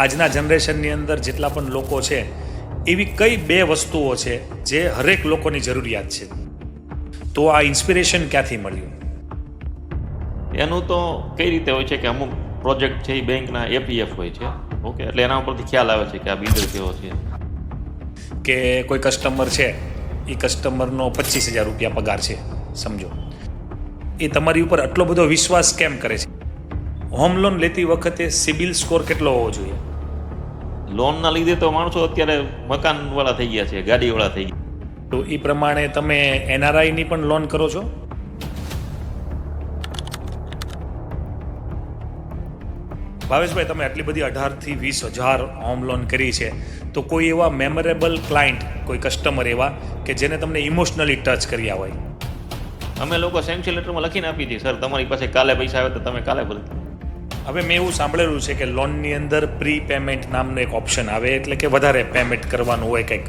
આજના જનરેશનની અંદર જેટલા પણ લોકો છે એવી કઈ બે વસ્તુઓ છે જે હરેક લોકોની જરૂરિયાત છે? તો આ ઇન્સ્પિરેશન ક્યાંથી મળ્યું? એનું તો કઈ રીતે હોય છે કે અમુક પ્રોજેક્ટ છે એ બેંકના એપીએફ હોય છે. ઓકે એટલે એના ઉપરથી ખ્યાલ આવે છે કે આ બિલ્ડર કેવો છે. કે કોઈ કસ્ટમર છે એ કસ્ટમરનો પચીસ હજાર રૂપિયા પગાર છે સમજો. એ તમારી ઉપર આટલો બધો વિશ્વાસ કેમ કરે છે? હોમ લોન લેતી વખતે સિબિલ સ્કોર કેટલો હોવો જોઈએ? લોનના લીધે તો માણસો અત્યારે મકાનવાળા થઈ ગયા છે ગાડીવાળા થઈ ગયા. તો એ પ્રમાણે તમે એનઆરઆઈની પણ લોન કરો છો? ભાવેશભાઈ તમે આટલી બધી અઢારથી વીસ હજાર હોમ લોન કરી છે. તો કોઈ એવા મેમરેબલ ક્લાયન્ટ કોઈ કસ્ટમર એવા કે જેને તમને ઇમોશનલી ટચ કર્યા હોય? અમે લોકો સેન્ક્શન લેટરમાં લખીને આપી દઈએ સર તમારી પાસે કાલે પૈસા આવે તો તમે કાલે ભરી દો." હવે મેં એવું સાંભળેલું છે કે લોનની અંદર પ્રી પેમેન્ટ નામનો એક ઓપ્શન આવે એટલે કે વધારે પેમેન્ટ કરવાનું હોય કંઈક.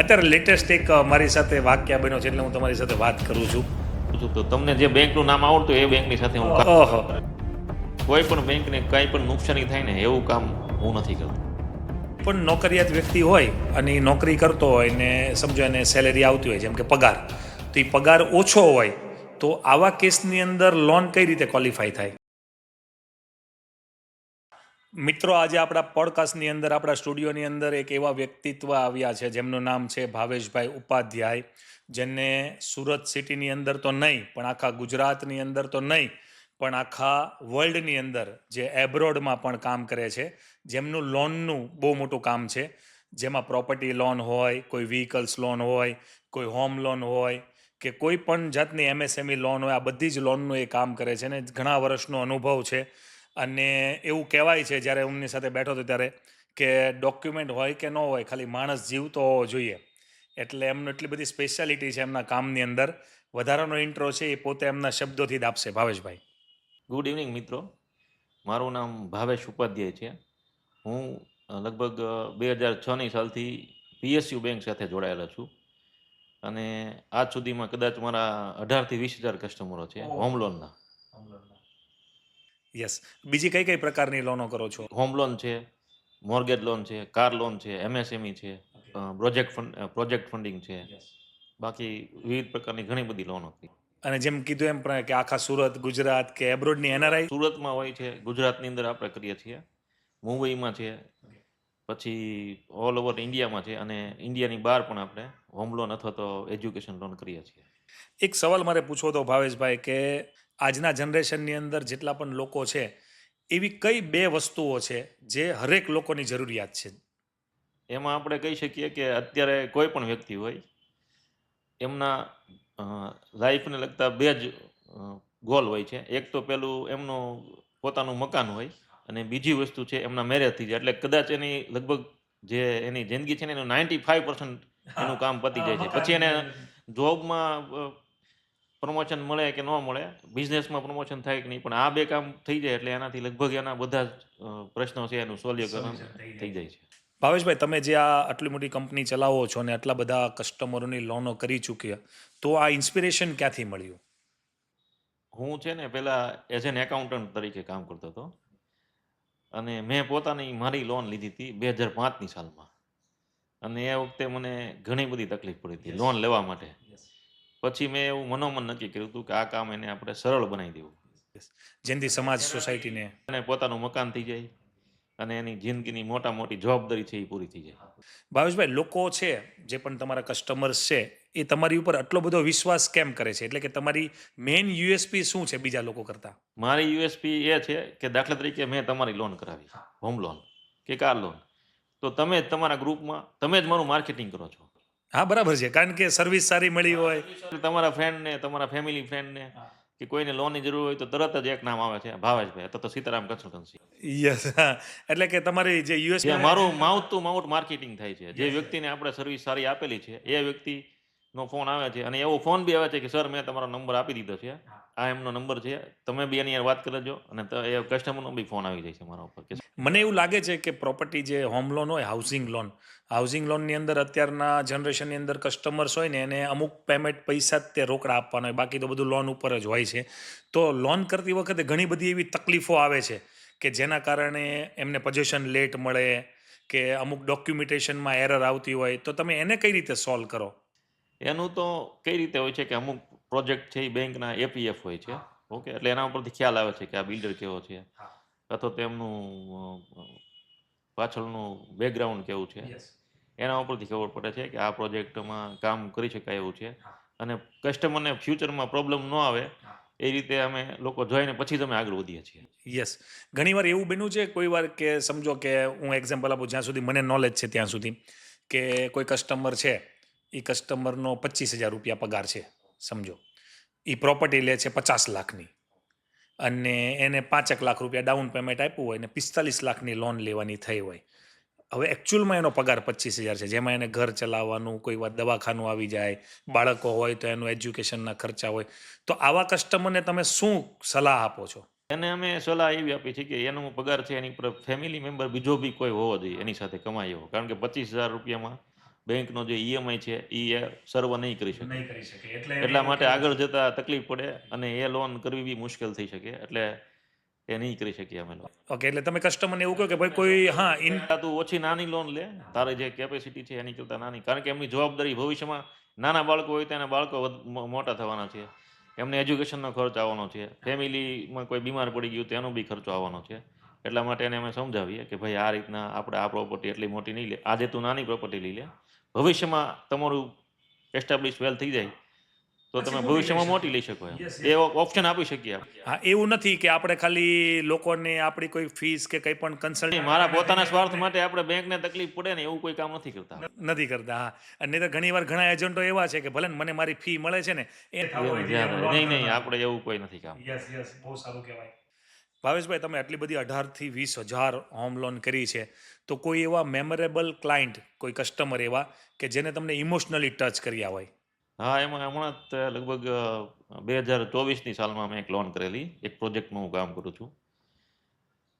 અત્યારે લેટેસ્ટ એક મારી સાથે વાક્ય બન્યો છે એટલે હું તમારી સાથે વાત કરું છું. તો તમને જે બેંકનું નામ આવડતું એ બેંકની સાથે હું કોઈ પણ બેંકને કાંઈ પણ નુકસાની થાય ને એવું કામ હું નથી કરતો. પણ નોકરિયાત વ્યક્તિ હોય અને એ નોકરી કરતો હોય ને સમજો એને સેલેરી આવતી હોય જેમ કે પગાર તો એ પગાર ઓછો હોય તો આવા કેસની અંદર લોન કઈ રીતે ક્વોલિફાય થાય? મિત્રો, આજે આપણા પોડકાસ્ટની અંદર, આપણા સ્ટુડિયોની અંદર એક એવા વ્યક્તિત્વ આવ્યા છે, જેમનું નામ છે ભાવેશભાઈ ઉપાધ્યાય જેને સુરત સિટીની અંદર તો નહીં, પણ આખા ગુજરાતની અંદર તો નહીં, પણ આખા વર્લ્ડની અંદર, જે એબ્રોડમાં પણ કામ કરે છે, જેમનું લોનનું બહુ મોટું કામ છે, જેમાં પ્રોપર્ટી લોન હોય, કોઈ વ્હીકલ્સ લોન હોય, કોઈ હોમ લોન હોય, કે કોઈ પણ જાતની એમએસએમઈ લોન હોય, આ બધી જ લોનનું એ કામ કરે છે, ને ઘણા વર્ષનો અનુભવ છે. અને એવું કહેવાય છે જ્યારે એમની સાથે બેઠો હતો ત્યારે કે ડોક્યુમેન્ટ હોય કે ન હોય ખાલી માણસ જીવતો હોવો જોઈએ. એટલે એમનું એટલી બધી સ્પેશિયાલિટી છે એમના કામની અંદર. વધારાનો ઇન્ટ્રો છે એ પોતે એમના શબ્દોથી જ આપશે ભાવેશભાઈ. ગુડ ઇવનિંગ મિત્રો. મારું નામ ભાવેશ ઉપાધ્યાય છે. હું લગભગ બે હજાર છની સાલથી પીએસયુ બેંક સાથે જોડાયેલો છું. અને આજ સુધીમાં કદાચ મારા અઢારથી વીસ હજાર કસ્ટમરો છે હોમ લોનના યસ બીજી કઈ કઈ પ્રકારની લોનો કરો છો? હોમ લોન છે મોર્ગેજ લોન છે કાર લોન છે એમએસએમઈ છે પ્રોજેક્ટ ફંડ પ્રોજેક્ટ ફંડિંગ છે. બાકી વિવિધ પ્રકારની ઘણી બધી લોનો હતી. અને જેમ કીધું એમ પણ કે આખા સુરત ગુજરાત કે એબ્રોડની એનઆરઆઈ સુરતમાં હોય છે ગુજરાતની અંદર આપણે કરીએ છીએ. મુંબઈમાં છે પછી ઓલ ઓવર ઇન્ડિયામાં છે અને ઇન્ડિયાની બહાર પણ આપણે હોમ લોન અથવા તો એજ્યુકેશન લોન કરીએ છીએ. એક સવાલ મારે પૂછવો તો ભાવેશભાઈ કે આજના જનરેશનની અંદર જેટલા પણ લોકો છે એવી કઈ બે વસ્તુઓ છે જે હરેક લોકોની જરૂરિયાત છે? એમાં આપણે કહી શકીએ કે અત્યારે કોઈ પણ વ્યક્તિ હોય એમના લાઈફને લગતા બે જ ગોલ હોય છે. એક તો પેલું એમનું પોતાનું મકાન હોય અને બીજી વસ્તુ છે એમના મેરેજ થઈ જાય. એટલે કદાચ એની લગભગ જે એની જિંદગી છે ને એનું નાઇન્ટી ફાઈવ પર્સન્ટ એનું કામ પતી જાય છે. પછી એને જોબમાં પ્રમોશન મળે કે ન મળે બિઝનેસમાં પ્રમોશન થાય કે નહીં પણ આ બે કામ થઈ જાય એટલે એનાથી લગભગ એના બધા જ પ્રશ્નો છે એનું સોલ્યુશન થઈ જાય. છે. ભાવેશભાઈ તમે જે આ આટલી મોટી કંપની ચલાવો છો અને આટલા બધા કસ્ટમરોની લોનો કરી ચૂક્યા તો આ ઇન્સ્પિરેશન ક્યાંથી મળ્યું? હું છે ને પહેલાં એઝ એન એકાઉન્ટન્ટ તરીકે કામ કરતો હતો. અને મેં પોતાની મારી લોન લીધી હતી બે હજાર પાંચની સાલમાં. અને એ વખતે મને ઘણી બધી તકલીફ પડી હતી લોન લેવા માટે. પછી મેં એવું મનોમન નક્કી કર્યું હતું કે આ કામ એને આપણે સરળ બનાવી દેવું. જેનાથી સમાજ સોસાયટીને અને પોતાનું મકાન થઈ જાય અને એની જિંદગીની મોટા મોટી જવાબદારી છે એ પૂરી થઈ જાય. ભાવેશભાઈ લોકો છે જે પણ તમારા કસ્ટમર્સ છે એ તમારી ઉપર આટલો બધો વિશ્વાસ કેમ કરે છે? એટલે કે તમારી મેઇન યુએસપી શું છે બીજા લોકો કરતાં? મારી યુએસપી એ છે કે દાખલા તરીકે મેં તમારી લોન કરાવી હોમ લોન કે કાર લોન તો તમે જ તમારા ગ્રુપમાં તમે જ મારું માર્કેટિંગ કરો છો. હા બરાબર છે. કારણ કે સર્વિસ સારી મળી હોય. તમારા ફ્રેન્ડને તમારા ફેમિલી ફ્રેન્ડને કે કોઈને લોનની જરૂર હોય તો તરત જ એક નામ આવે છે ભાવેશભાઈ. અથવા તો સીતારામ કન્સલ્ટન્સી યસ એટલે કે તમારી જે યુએસ મારું માઉથ ટુ માઉથ માર્કેટિંગ થાય છે. જે વ્યક્તિને આપણે સર્વિસ સારી આપેલી છે એ વ્યક્તિનો ફોન આવે છે. અને એવો ફોન બી આવે છે કે સર મેં તમારો નંબર આપી દીધો છે. આ એમનો નંબર છે. તમે બી એની વાત કરજો અને ત- એ કસ્ટમરનો બી ફોન આવી જાય છે મારા ઉપર. કે મને એવું લાગે છે કે પ્રોપર્ટી જે હોમ લોન હોય હાઉસિંગ લોન હાઉસિંગ લોનની અંદર અત્યારના જનરેશનની અંદર કસ્ટમર્સ હોય ને એને અમુક પેમેન્ટ પૈસા જ તે રોકડા આપવાના હોય. બાકી તો બધું લોન ઉપર જ હોય છે. તો લોન કરતી વખતે ઘણી બધી એવી તકલીફો આવે છે કે જેના કારણે એમને પોઝિશન લેટ મળે કે અમુક ડોક્યુમેન્ટેશનમાં એરર આવતી હોય. તો તમે એને કઈ રીતે સોલ્વ કરો? એનું તો કઈ રીતે હોય છે કે અમુક પ્રોજેક્ટ છે એ બેંકના એપીએફ હોય છે. ઓકે એટલે એના ઉપરથી ખ્યાલ આવે છે કે આ બિલ્ડર કેવો છે. અથવા તો એમનું પાછળનું બેકગ્રાઉન્ડ કેવું છે. એના ઉપરથી ખબર પડે છે કે આ પ્રોજેક્ટમાં કામ કરી શકાય એવું છે. અને કસ્ટમરને ફ્યુચરમાં પ્રોબ્લેમ ન આવે એ રીતે અમે લોકો જોઈને પછી જ અમે આગળ વધીએ છીએ. યસ ઘણીવાર એવું બન્યું છે કોઈ વાર કે સમજો કે હું એક્ઝામ્પલ આપું જ્યાં સુધી મને નોલેજ છે ત્યાં સુધી કે કોઈ કસ્ટમર છે એ કસ્ટમરનો પચીસ હજાર રૂપિયા પગાર છે. સમજો. એ પ્રોપર્ટી લે છે પચાસ લાખની. અને એને પાંચેક લાખ રૂપિયા ડાઉન પેમેન્ટ આપ્યું હોય ને પિસ્તાલીસ લાખની લોન લેવાની થઈ હોય. હવે એકચ્યુઅલમાં એનો પગાર પચીસ હજાર છે. જેમાં એને ઘર ચલાવવાનું, કોઈ વાર દવાખાનું આવી જાય, બાળકો હોય તો એનું એજ્યુકેશનના ખર્ચા હોય. તો આવા કસ્ટમરને તમે શું સલાહ આપો છો? એને અમે સલાહ એવી આપી છે કે એનો પગાર છે એની ફેમિલી મેમ્બર બીજો બી કોઈ હોવો જોઈએ, એની સાથે કમાયો. કારણ કે પચીસ હજાર રૂપિયામાં બેંકનો જે ઈએમઆઈ છે એ સર્વ નહીં કરી શકે. નહીં કરી શકે. એટલે એટલા માટે આગળ જતા તકલીફ પડે અને એ લોન કરવી બી મુશ્કેલ થઈ શકે. એટલે એ નહીં કરી શકીએ અમે ઓકે એટલે તમે કસ્ટમરને એવું કહો કે ભાઈ કોઈ હા ઇન તું ઓછી નાની લોન લે. તારે જે કેપેસિટી છે એની કરતાં નાની. કારણ કે એમની જવાબદારી ભવિષ્યમાં નાના બાળકો હોય તેના બાળકો મોટા થવાના છે. એમને એજ્યુકેશનનો ખર્ચ આવવાનો છે. ફેમિલીમાં કોઈ બીમાર પડી ગયું તેનો એનો બી ખર્ચો આવવાનો છે. એટલા માટે એને અમે સમજાવીએ કે ભાઈ આ રીતના આપણે આ પ્રોપર્ટી એટલી મોટી નહીં લે. આજે તું નાની પ્રોપર્ટી લઈ લે. ભવિષ્યમાં તમારું એસ્ટાબ્લિશ વેલ થઈ જાય તો તમે મોટી લઈ ભવિષ્યમાં મોટી લઈ શકો એમ. એ ઓપ્શન આપી શકીએ હા એવું નથી કે આપણે ખાલી લોકોને આપણી કોઈ ફીસ કે કંઈ પણ કન્સલ્ટ મારા પોતાના સ્વાર્થ માટે આપણે બેંકને તકલીફ પડે ને એવું કોઈ કામ નથી કરતા. નથી કરતા હા. અને તો ઘણીવાર ઘણા એજન્ટો એવા છે કે ભલે ને મને મારી ફી મળે છે ને એ. નહીં નહીં આપણે એવું કોઈ નથી કામ. યસ યસ બહુ સારું કહેવાય. ભાવેશભાઈ, તમે આટલી બધી અઢારથી વીસ હજાર હોમ લોન કરી છે, તો કોઈ એવા મેમરેબલ ક્લાયન્ટ કોઈ કસ્ટમર એવા કે જેને તમને ઇમોશનલી ટચ કર્યા હોય? હા, એમાં હમણાં જ લગભગ બે હજાર ચોવીસની સાલમાં મેં એક લોન કરેલી, એક પ્રોજેક્ટમાં હું કામ કરું છું.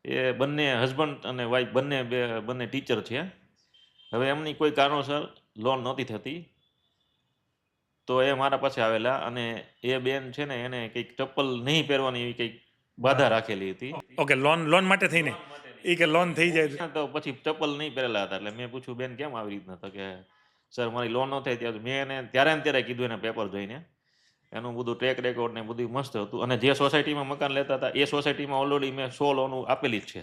એ બંને હસબન્ડ અને વાઈફ બંને બે, બંને ટીચર છે. હવે એમની કોઈ કારણોસર લોન નહોતી થતી. તો એ મારા પાસે આવેલા અને એ બેન છે ને, એને કંઈક ચપ્પલ નહીં પહેરવાની એવી કંઈક બાધા રાખેલી હતી. ઓકે લોન લોન માટે થઈને. એ કે લોન થઈ જાય. તો પછી ચપ્પલ નહીં પહેરેલા હતા એટલે મેં પૂછ્યું બેન કેમ આવી રીતના તો કે સર મારી લોન ન થાય ત્યારે મેં એને ત્યારે ને ત્યારે કીધું એને પેપર જોઈને. એનું બધું ટ્રેક રેકોર્ડ ને બધું મસ્ત હતું. અને જે સોસાયટીમાં મકાન લેતા હતા એ સોસાયટીમાં ઓલરેડી મેં સો લોન આપેલી જ છે.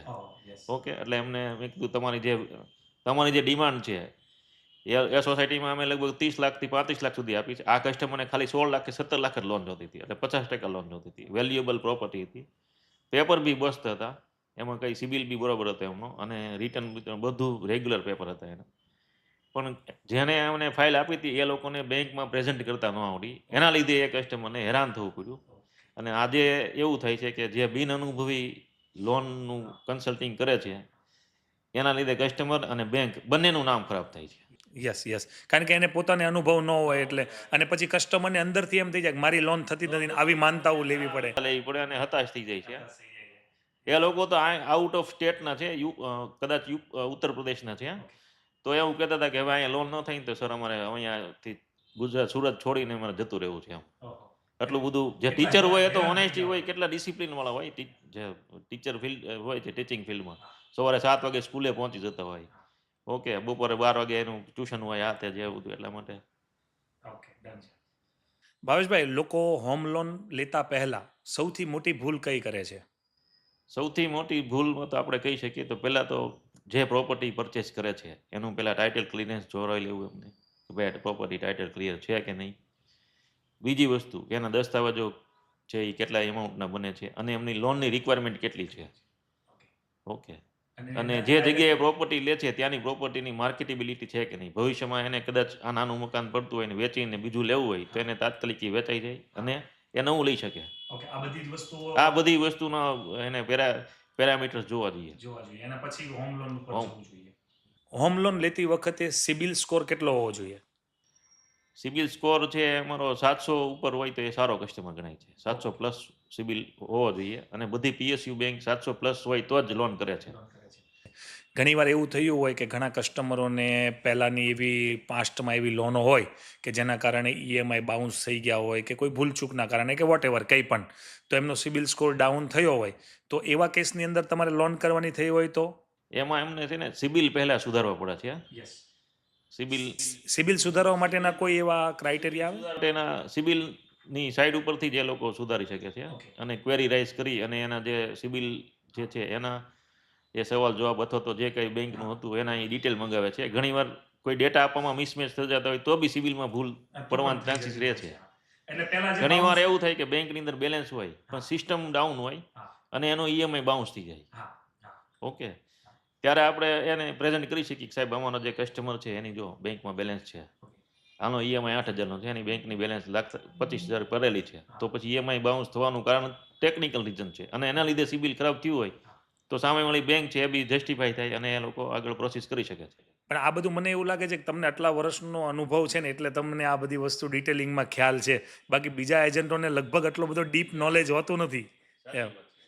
ઓકે એટલે એમને મેં કીધું તમારી જે તમારી જે ડિમાન્ડ છે એ એ સોસાયટીમાં અમે લગભગ ત્રીસ લાખથી પાંત્રીસ લાખ સુધી આપી છે. આ કસ્ટમરને ખાલી સોળ લાખ કે સત્તર લાખ જ લોન જોતી હતી. એટલે પચાસ ટકા લોન જોતી હતી. વેલ્યુએબલ પ્રોપર્ટી હતી. પેપર બી મસ્ત હતા. એમાં કંઈ સિબિલ બી બરાબર હતો એમનો અને રિટર્ન બધું રેગ્યુલર પેપર હતા એના. પણ જેને એમને ફાઇલ આપી હતી એ લોકોને બેંકમાં પ્રેઝન્ટ કરતા ન આવડી. એના લીધે એ કસ્ટમરને હેરાન થવું પડ્યું. અને આજે એવું થાય છે કે જે બિન અનુભવી લોનનું કન્સલ્ટિંગ કરે છે, એના લીધે કસ્ટમર અને બેંક બંનેનું નામ ખરાબ થાય છે. યસ યસ કારણ કે એને પોતાને અનુભવ ન હોય એટલે. અને પછી કસ્ટમરને અંદરથી એમ થઈ જાય કે મારી લોન થતી નથી ને આવી માનતાઓ લેવી પડે. લેવી પડે અને હતાશ થઈ જાય છે એ લોકો તો આઉટ ઓફ સ્ટેટના છે યુ કદાચ યુ ઉત્તર પ્રદેશના છે તો એવું કહેતા હતા કે હવે અહીંયા લોન ન થાય ને તો સર અમારે અહીંયાથી ગુજરાત સુરત છોડીને અમારે જતું રહેવું છે એમ. એટલું બધું જે ટીચર હોય તો ઓનેસ્ટી હોય કેટલા ડિસિપ્લિન વાળા હોય જે ટીચર ફિલ્ડ હોય છે ટીચિંગ ફિલ્ડમાં સવારે સાત વાગે સ્કૂલે પહોંચી જતા હોય. ઓકે બપોરે બાર વાગે એનું ટ્યુશન હોય આ તે જે બધું એટલા માટે. ઓકે ભાવેશભાઈ લોકો હોમ લોન લેતા પહેલા સૌથી મોટી ભૂલ કઈ કરે છે? સૌથી મોટી ભૂલમાં તો આપણે કહી શકીએ તો પહેલાં તો જે પ્રોપર્ટી પરચેસ કરે છે એનું પહેલાં ટાઇટલ ક્લિયરન્સ જોવાઈ લેવું એમને. કે ભાઈ પ્રોપર્ટી ટાઇટલ ક્લિયર છે કે નહીં? બીજી વસ્તુ કે એના દસ્તાવેજો છે એ કેટલા એમાઉન્ટના બને છે અને એમની લોનની રિક્વાયરમેન્ટ કેટલી છે? ઓકે અને જે જગ્યાએ પ્રોપર્ટી લે છે ત્યાંની પ્રોપર્ટીની માર્કેટેબિલિટી છે કે નહીં? ભવિષ્યમાં એને કદાચ આ નાનું મકાન પડતું હોય ને વેચીને બીજું લેવું હોય તો એને તાત્કાલિક વેચાઈ જાય અને એ નવું લઈ શકે. આ બધી વસ્તુના એને પેરા પેરામીટર્સ જોવા જોઈએ. જોવા જોઈએ. એના પછી હોમ લોન જોઈએ. હોમ લોન લેતી વખતે સિબિલ સ્કોર કેટલો હોવો જોઈએ? સિબિલ સ્કોર છે અમારો સાતસો ઉપર હોય તો એ સારો કસ્ટમર ગણાય છે. સાતસો પ્લસ સિબિલ હોવો જોઈએ અને બધી પીએસયુ બેંક સાતસો પ્લસ હોય તો જ લોન કરે છે. ઘણીવાર એવું થયું હોય કે ઘણા કસ્ટમરોને પહેલાંની એવી પાસ્ટમાં એવી લોનો હોય કે જેના કારણે ઈએમઆઈ બાઉન્સ થઈ ગયા હોય કે કોઈ ભૂલચૂકના કારણે કે વોટ એવર કંઈ પણ તો એમનો સિબિલ સ્કોર ડાઉન થયો હોય તો એવા કેસની અંદર તમારે લોન કરવાની થઈ હોય તો? એમાં એમને છે ને સિબિલ પહેલાં સુધારવા પડે છે સિબિલ સિબિલ સુધારવા માટેના કોઈ એવા ક્રાઇટેરિયા આવે? માટેના સિબિલની સાઈડ ઉપરથી જે લોકો સુધારી શકે છે. અને ક્વેરી રાઇઝ કરી અને એના જે સિબિલ જે છે એના એ સવાલ જવાબ અથવા તો જે કંઈ બેંકનું હતું એના એ ડિટેલ મંગાવે છે. ઘણીવાર કોઈ ડેટા આપવામાં મિસમેચ થઈ જતા હોય તો બી સિવિલમાં ભૂલ પડવાના ચાન્સીસ રહે છે. ઘણીવાર એવું થાય કે બેંકની અંદર બેલેન્સ હોય પણ સિસ્ટમ ડાઉન હોય અને એનો ઈએમઆઈ બાઉન્સ થઈ જાય. ઓકે ત્યારે આપણે એને પ્રેઝન્ટ કરી શકીએ કે સાહેબ અમારો જે કસ્ટમર છે એની જો બેંકમાં બેલેન્સ છે. આનો ઈએમઆઈ આઠ હજારનો છે એની બેંકની બેલેન્સ લાખ પચીસ હજાર ભરેલી છે. તો પછી ઈએમઆઈ બાઉન્સ થવાનું કારણ ટેકનિકલ રીઝન છે. અને એના લીધે સિબિલ ખરાબ થયું હોય તો સામેવાળી બેંક છે એ બી જસ્ટિફાઈ થાય અને એ લોકો આગળ પ્રોસેસ કરી શકે છે. પણ આ બધું મને એવું લાગે છે કે તમને આટલા વર્ષનો અનુભવ છે ને એટલે તમને આ બધી વસ્તુ ડિટેલિંગમાં ખ્યાલ છે. બાકી બીજા એજન્ટોને લગભગ આટલો બધો ડીપ નોલેજ હોતું નથી. એમ.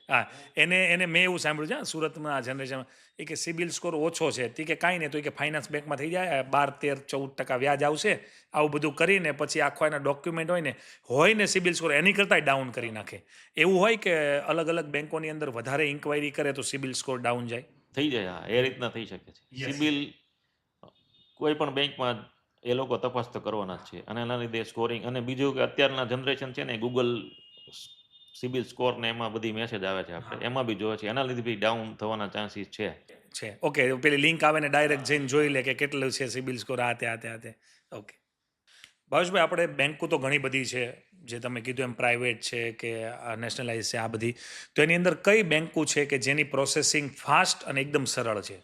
હા એને એને મેં એવું સાંભળ્યું છે હા, સુરતમાં આ જનરેશનમાં એ કે સિબિલ સ્કોર ઓછો છે તે કે કાંઈ નહીં તો એ કે ફાઇનાન્સ બેંકમાં થઈ જાય બાર તેર ચૌદ ટકા વ્યાજ આવશે આવું બધું કરીને પછી આખો એના ડોક્યુમેન્ટ હોય ને હોય ને સિબિલ સ્કોર એની કરતાંય ડાઉન કરી નાખે. એવું હોય કે અલગ અલગ બેંકોની અંદર વધારે ઇન્ક્વાયરી કરે તો સિબિલ સ્કોર ડાઉન જાય? થઈ જાય હા એ રીતના થઈ શકે છે. સિબિલ કોઈ પણ બેંકમાં એ લોકો તપાસ તો કરવાના જ છે અને એના લીધે સ્કોરિંગ અને બીજું કે અત્યારના જનરેશન છે ને ગૂગલ સિબિલ સ્કોર ને એમાં બધી મેસેજ આવે છે આપણે. એમાં બી જોવે છે. એના લીધે બી ડાઉન થવાના ચાન્સીસ છે. છે. ઓકે પેલી લિંક આવે ને ડાયરેક્ટ જઈને જોઈ લે કે કેટલું છે સિબિલ સ્કોર આ તે આ તે આ તે. ઓકે ભાવેશભાઈ આપણે બેન્કો તો ઘણી બધી છે જે તમે કીધું એમ પ્રાઇવેટ છે કે નેશનલાઇઝ છે આ બધી. તો એની અંદર કઈ બેન્કો છે કે જેની પ્રોસેસિંગ ફાસ્ટ અને એકદમ સરળ છે?